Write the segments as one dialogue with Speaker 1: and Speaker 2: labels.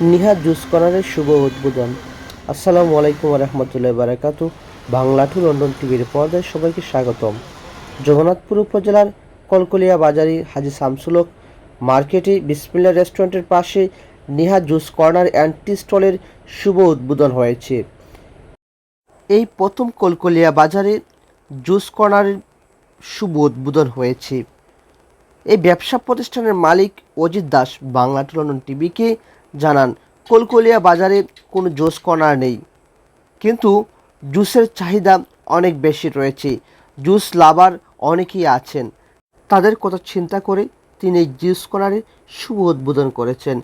Speaker 1: Nihar juice কর্নারের শুভ উদ্বোধন। আসসালামু আলাইকুম রহমতুল্লাহ বারাকাতু বাংলা টু লন্ডন টিভির পর্দায় সবাইকে স্বাগতম। জগন্নাথপুর উপজেলার কলকলিয়া বাজারি হাজি শামসুলক মার্কেটে বিসমিল্লা রেস্টুরেন্টের পাশে নিহা জুস কর্নার অ্যান্টি স্টলের শুভ উদ্বোধন হয়েছে। এই প্রথম কলকলিয়া বাজারে জুস কর্নারের শুভ উদ্বোধন হয়েছে। এই ব্যবসা প্রতিষ্ঠানের মালিক অজিত দাস বাংলা টু লন্ডন টিভিকে জানান, কলকলিয়া বাজারে কোনো জুস কর্নার নেই। কিন্তু জুসের চাহিদা অনেক বেশি রয়েছে। জুস লাভার অনেকেই আছেন। তাদের কথা চিন্তা করে তিনি জুস কর্নারের শুভ উদ্বোধন করেছেন।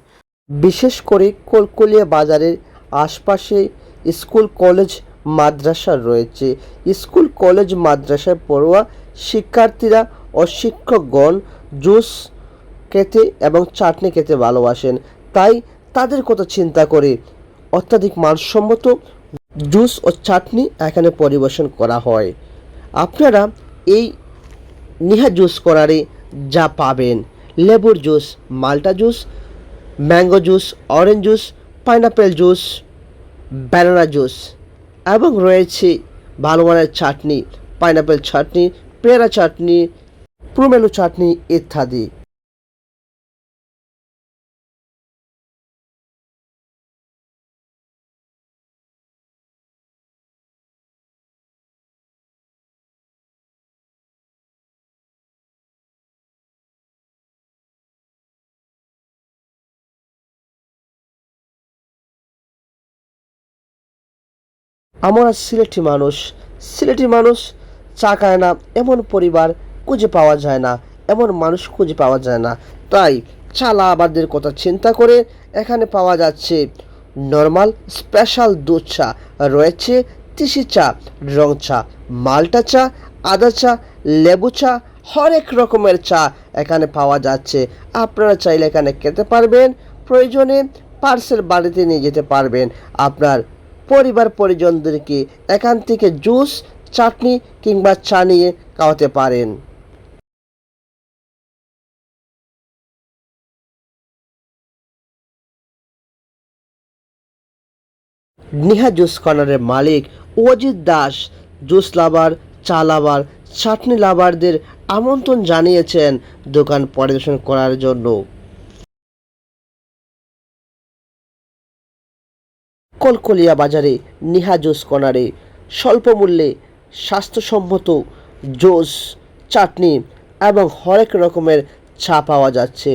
Speaker 1: বিশেষ করে কলকলিয়া বাজারের আশপাশে স্কুল, কলেজ, মাদ্রাসা রয়েছে। স্কুল, কলেজ, মাদ্রাসায় পড়ুয়া শিক্ষার্থীরা ও শিক্ষকগণ জুস খেতে এবং চাটনি খেতে ভালোবাসেন। তাই তাদের কথা চিন্তা করে অত্যাধিক মানসম্মত জুস ও চাটনি এখানে পরিবেশন করা হয়। আপনারা এই নিহা জুস করারে যা পাবেন। লেবুর জুস, মাল্টা juice, mango juice, orange juice, pineapple juice, banana juice এবং রয়েছে ভালো মানের চাটনি, পাইনাপেল চাটনি, পেয়ারা চাটনি, প্রুমেলু চাটনি ইত্যাদি। আমরা সিলেটি মানুষ। সিলেটি মানুষ চা খায় না, এমন পরিবার খুঁজে পাওয়া যায় না, এমন মানুষ খুঁজে পাওয়া যায় না। তাই চালা আবাদের কথা চিন্তা করে এখানে পাওয়া যাচ্ছে নর্মাল, স্পেশাল দুধ চা। রয়েছে তিসি চা, রং চা, মাল্টা চা, আদা চা, লেবু চা, হরেক রকমের চা এখানে পাওয়া যাচ্ছে। আপনারা চাইলে এখানে খেতে পারবেন, প্রয়োজনে পার্সেল বাড়িতে নিয়ে যেতে পারবেন। আপনার পরিবার পরিজনদেরকে এখান থেকে জুস, চাটনি কিংবা চা নিয়ে খাওয়াতে পারেন। নিহা জুস কর্নারের মালিক অজিত দাস, জুস লাভার, চা লাভার, চাটনি লাভারদের আমন্ত্রণ জানিয়েছেন দোকান পরিদর্শন করার জন্য। কলকলিয়া বাজারে নিহা জুস কর্নারে। স্বল্প মূল্যে স্বাস্থ্যসম্মত জোস, চাটনি এবং হরেক রকমের চা পাওয়া যাচ্ছে।